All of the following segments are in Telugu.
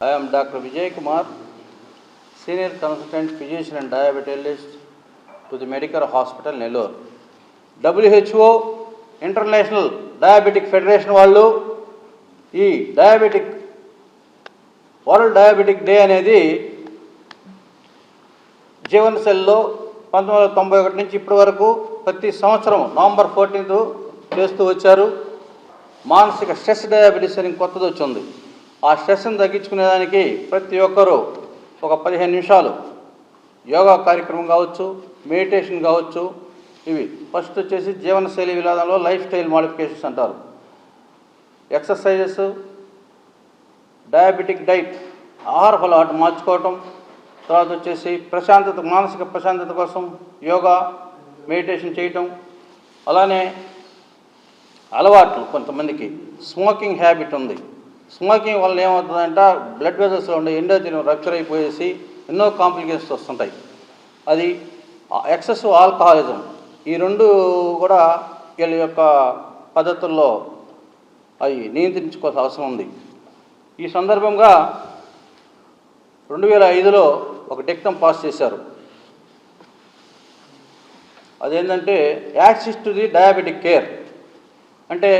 I am Dr. Vijay Kumar, Senior Consultant Physician and Diabetologist to the Medical Hospital, Nellore. International diabetic federation వాళ్ళు ఈ డయాబెటిక్ వరల్డ్ డయాబెటిక్ డే అనేది జీవనశైలిలో పంతొమ్మిది వందల తొంభై ఒకటి నుంచి ఇప్పటి వరకు ప్రతి సంవత్సరం నవంబర్ ఫోర్టీన్త్ చేస్తూ వచ్చారు మానసిక స్ట్రెస్ డయాబెటీస్ అని కొత్తది వచ్చింది ఆ స్ట్రెస్ని తగ్గించుకునేదానికి ప్రతి ఒక్కరూ ఒక పదిహేను నిమిషాలు యోగా కార్యక్రమం కావచ్చు మెడిటేషన్ కావచ్చు ఇవి ఫస్ట్ వచ్చేసి జీవనశైలి విధానంలో లైఫ్ స్టైల్ మాడిఫికేషన్స్ అంటారు. ఎక్సర్సైజెస్ డయాబెటిక్ డైట్ ఆహార అలవాటు మార్చుకోవటం తర్వాత వచ్చేసి ప్రశాంతత మానసిక ప్రశాంతత కోసం యోగా మెడిటేషన్ చేయటం అలానే అలవాట్లు కొంతమందికి స్మోకింగ్ హ్యాబిట్ ఉంది. స్మోకింగ్ వల్ల ఏమవుతుందంటే బ్లడ్ వెజల్స్లో ఉండే ఎండోజిన్ రప్చర్ అయిపోయేసి ఎన్నో కాంప్లికేషన్స్ వస్తుంటాయి. అది ఎక్సెస్ ఆల్కహాలిజం. ఈ రెండు కూడా వీళ్ళ యొక్క పద్ధతుల్లో అవి నియంత్రించుకోవాల్సిన అవసరం ఉంది. ఈ సందర్భంగా రెండు వేల ఐదులో ఒక డెక్టం పాస్ చేశారు. అదేంటంటే access to the diabetic care. అంటే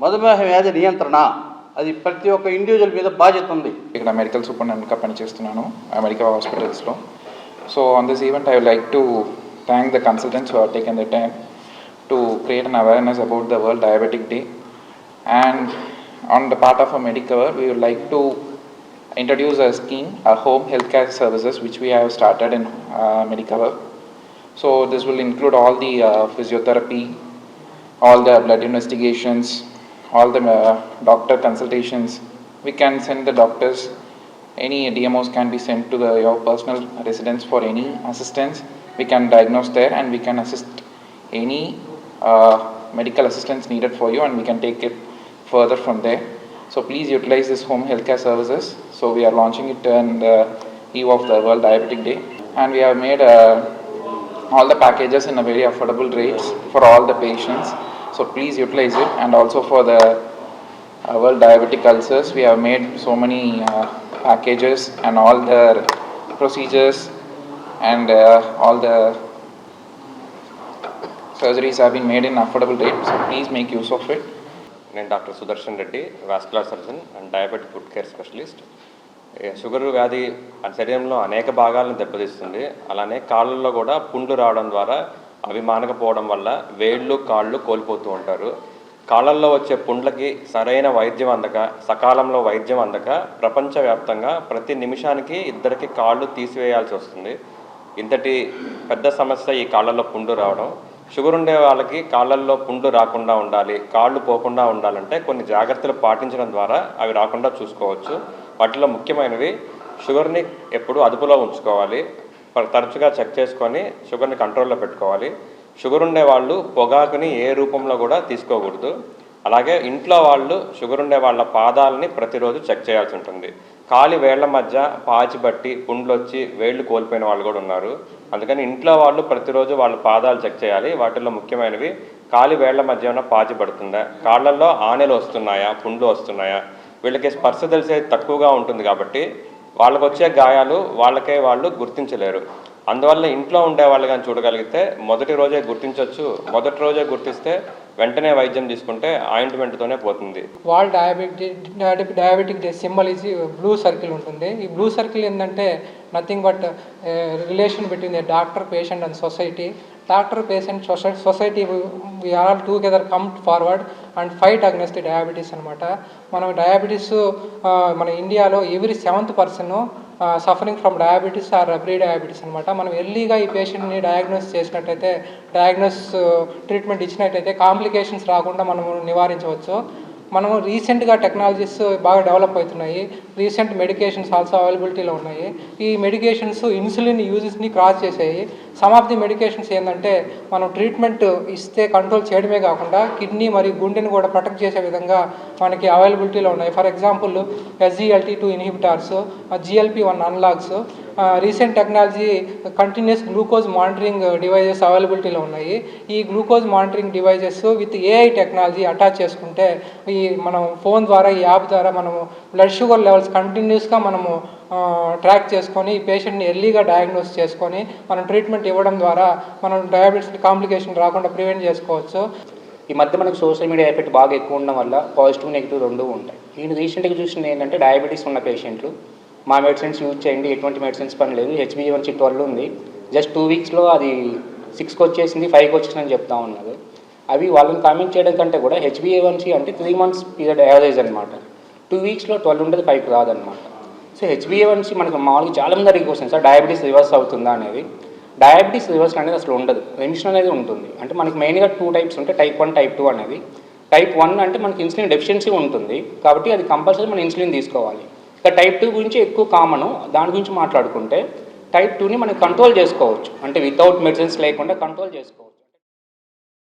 మధుమేహ వ్యాధి నియంత్రణ. అది ప్రతి ఒక్క ఇండివిజువల్ మీద బాధ్యత ఉంది. ఇక్కడ మెడికల్ సూపరింటెండెంట్గా పనిచేస్తున్నాను అమెరికా హాస్పిటల్స్లో so on this event I like to thank the consultants for taken the time to create an awareness about the world diabetic day and on the part of a Medicover we would like to introduce a scheme, a home healthcare services, which we have started in uh, Medicover. So this will include all the uh, physiotherapy, all the blood investigations, all the uh, doctor consultations. We can send the doctors, any DMOs can be sent to the, your personal residence for any assistance. We can diagnose there and we can assist any uh, medical assistance needed for you and we can take it further from there. So please utilize this home healthcare services. So we are launching it on the eve of the World Diabetic Day, and we have made uh, all the packages in a very affordable rates for all the patients. So please utilize it, and also for the uh, World Diabetic Ulcers, we have made so many uh, packages and all the procedures and uh, all the surgeries have been made in affordable rate. So please make use of it. నేను doctor Sudarshan Reddy vascular surgeon and diabetic food care specialist sugar వ్యాధి శరీరంలో అనేక భాగాలను దెబ్బతీస్తుంది అలానే కాళ్ళల్లో కూడా పుండ్లు రావడం ద్వారా అవి మానకపోవడం వల్ల వేళ్ళు కాళ్ళు కోల్పోతూ ఉంటారు. కాళ్ళల్లో వచ్చే పుండ్లకి సరైన వైద్యం అందక సకాలంలో వైద్యం అందక ప్రపంచవ్యాప్తంగా ప్రతి నిమిషానికి ఇద్దరికి కాళ్ళు తీసివేయాల్సి వస్తుంది. ఇంతటి పెద్ద సమస్య ఈ కాళ్ళల్లో పుండు రావడం. షుగర్ ఉండే వాళ్ళకి కాళ్ళల్లో పుండ్లు రాకుండా ఉండాలి కాళ్ళు పోకుండా ఉండాలంటే కొన్ని జాగ్రత్తలు పాటించడం ద్వారా అవి రాకుండా చూసుకోవచ్చు. వాటిలో ముఖ్యమైనవి షుగర్ని ఎప్పుడు అదుపులో ఉంచుకోవాలి. తరచుగా చెక్ చేసుకొని షుగర్ని కంట్రోల్లో పెట్టుకోవాలి. షుగర్ ఉండే వాళ్ళు పొగాకుని ఏ రూపంలో కూడా తీసుకోకూడదు. అలాగే ఇంట్లో వాళ్ళు షుగర్ ఉండే వాళ్ళ పాదాలని ప్రతిరోజు చెక్ చేయాల్సి ఉంటుంది. కాలి వేళ్ళ మధ్య పాచి బట్టి పుండ్లు వచ్చి వేళ్ళు కోల్పోయిన వాళ్ళు కూడా ఉన్నారు. అందుకని ఇంట్లో వాళ్ళు ప్రతిరోజు వాళ్ళ పాదాలు చెక్ చేయాలి. వాటిల్లో ముఖ్యమైనవి కాలి వేళ్ళ మధ్య ఏమైనా పాచి పడుతుందా? కాళ్ళల్లో ఆనెలు వస్తున్నాయా? పుండ్లు వస్తున్నాయా? వీళ్ళకి స్పర్శ తెలిసేది తక్కువగా ఉంటుంది కాబట్టి వాళ్ళకు వచ్చే గాయాలు వాళ్ళకే వాళ్ళు గుర్తించలేరు. అందువల్ల ఇంట్లో ఉండే వాళ్ళు కానీ చూడగలిగితే మొదటి రోజే గుర్తించవచ్చు మొదటి రోజే గుర్తిస్తే వెంటనే వైద్యం తీసుకుంటే ఆయింట్మెంట్తోనే పోతుంది. వాళ్ళ diabetic diabetic symbol is blue circle ఉంటుంది. ఈ బ్లూ సర్కిల్ ఏంటంటే nothing but relation between the doctor patient and society doctor patient society we all together come forward and fight against diabetes అనమాట మనం డయాబెటీస్ మన ఇండియాలో every seventh person suffering from diabetes or pre diabetes అనమాట మనం ఎర్లీగా ఈ పేషెంట్ని డయాగ్నోస్ చేసినట్టయితే డయాగ్నోస్ ట్రీట్మెంట్ ఇచ్చినట్టయితే కాంప్లికేషన్స్ రాకుండా మనము నివారించవచ్చు. మనము రీసెంట్గా టెక్నాలజీస్ బాగా డెవలప్ అవుతున్నాయి. రీసెంట్ మెడికేషన్స్ ఆల్సో అవైలబిలిటీలో ఉన్నాయి. ఈ మెడికేషన్స్ ఇన్సులిన్ యూజెస్ని క్రాస్ చేసాయి. సమ్ ఆఫ్ ది మెడికేషన్స్ ఏంటంటే మనం ట్రీట్మెంట్ ఇస్తే కంట్రోల్ చేయడమే కాకుండా కిడ్నీ మరియు గుండెని కూడా ప్రొటెక్ట్ చేసే విధంగా మనకి అవైలబిలిటీలో ఉన్నాయి. For example SGLT two inhibitors GLP one analogues recent technology continuous glucose monitoring devices అవైలబిలిటీలో ఉన్నాయి. ఈ glucose monitoring devices with AI technology attach చేసుకుంటే ఈ మనం ఫోన్ ద్వారా ఈ యాప్ ద్వారా మనము బ్లడ్ షుగర్ లెవెల్స్ కంటిన్యూస్గా మనము ట్రాక్ చేసుకొని ఈ పేషెంట్ని ఎర్లీగా డయాగ్నోస్ చేసుకొని మనం ట్రీట్మెంట్ ఇవ్వడం ద్వారా మనం డయాబెటీస్ కాంప్లికేషన్ రాకుండా ప్రివెంట్ చేసుకోవచ్చు. ఈ మధ్య మనకు సోషల్ మీడియా ఎఫెక్ట్ బాగా ఎక్కువ ఉండడం వల్ల పాజిటివ్ నెగిటివ్ రెండు ఉంటాయి. నేను రీసెంట్గా చూసింది ఏంటంటే డయాబెటీస్ ఉన్న పేషెంట్లు మా మెడిసిన్స్ యూజ్ చేయండి ఎటువంటి మెడిసిన్స్ పని లేదు H B A one C twelve ఉంది. జస్ట్ టూ వీక్స్లో అది సిక్స్కి వచ్చేసింది ఫైవ్కి వచ్చేసిందని చెప్తా ఉన్నారు. అవి వాళ్ళని కామెంట్ చేయడం కంటే కూడా H B A one C అంటే త్రీ మంత్స్ పీరియడ్ యావరేజ్ అనమాట టూ వీక్స్లో ట్వెల్వ్ ఉండేది ఫైవ్కి రాదనమాట సో హెచ్బిఏవన్సీ మనకు మామూలుగా చాలా మంది అడిగి వస్తుంది సార్ డయాబెటీస్ రివర్స్ అవుతుందా? అనేది డయాబెటీస్ రివర్స్ అనేది అసలు ఉండదు. రెమిషన్ అనేది ఉంటుంది. అంటే మనకి మెయిన్గా టూ టైప్స్ ఉంటాయి టైప్ వన్ టైప్ టూ అనేది టైప్ వన్ అంటే మనకి ఇన్సులిన్ డెఫిషియన్సీ ఉంటుంది. కాబట్టి అది కంపల్సరీ మనం ఇన్సులిన్ తీసుకోవాలి. ఇక టైప్ టూ గురించి ఎక్కువ కామను. దాని గురించి మాట్లాడుకుంటే టైప్ టూని మనం కంట్రోల్ చేసుకోవచ్చు. అంటే వితౌట్ మెడిసిన్స్ లేకుండా కంట్రోల్ చేసుకోవచ్చు.